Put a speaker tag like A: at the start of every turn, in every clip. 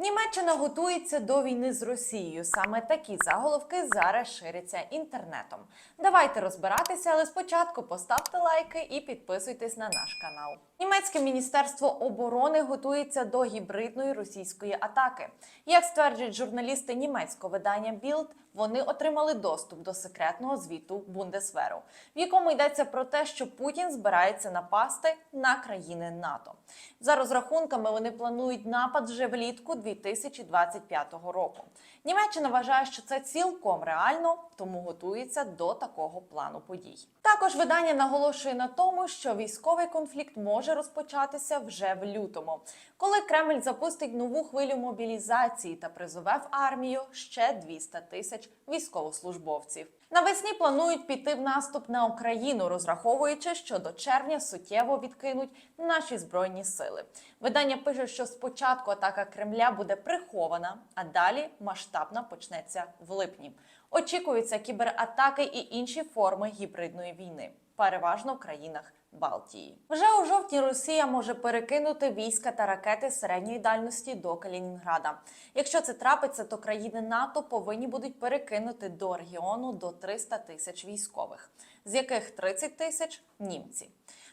A: Німеччина готується до війни з Росією. Саме такі заголовки зараз ширяться інтернетом. Давайте розбиратися, але спочатку поставте лайки і підписуйтесь на наш канал. Німецьке міністерство оборони готується до гібридної російської атаки. Як стверджують журналісти німецького видання Bild, вони отримали доступ до секретного звіту Бундесверу, в якому йдеться про те, що Путін збирається напасти на країни НАТО. За розрахунками вони планують напад вже влітку 2025 року. Німеччина вважає, що це цілком реально, тому готується до такого плану подій. Також видання наголошує на тому, що військовий конфлікт може розпочатися вже в лютому, коли Кремль запустить нову хвилю мобілізації та призове в армію ще 200 тисяч військовослужбовців. Навесні планують піти в наступ на Україну, розраховуючи, що до червня суттєво відкинуть наші збройні сили. Видання пише, що спочатку атака Кремля буде прихована, а далі масштабна почнеться в липні. Очікуються кібератаки і інші форми гібридної війни, переважно в країнах Балтії. Вже у жовтні Росія може перекинути війська та ракети середньої дальності до Калінінграда. Якщо це трапиться, то країни НАТО повинні будуть перекинути до регіону до 300 тисяч військових, з яких 30 тисяч німці.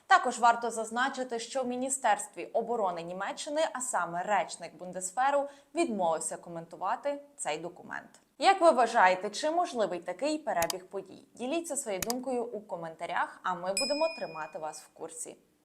A: Також варто зазначити, що в міністерстві оборони Німеччини, а саме речник Бундесферу, відмовився коментувати цей документ. Як ви вважаєте, чи можливий такий перебіг подій? Діліться своєю думкою у коментарях, а ми будемо тримати вас в курсі.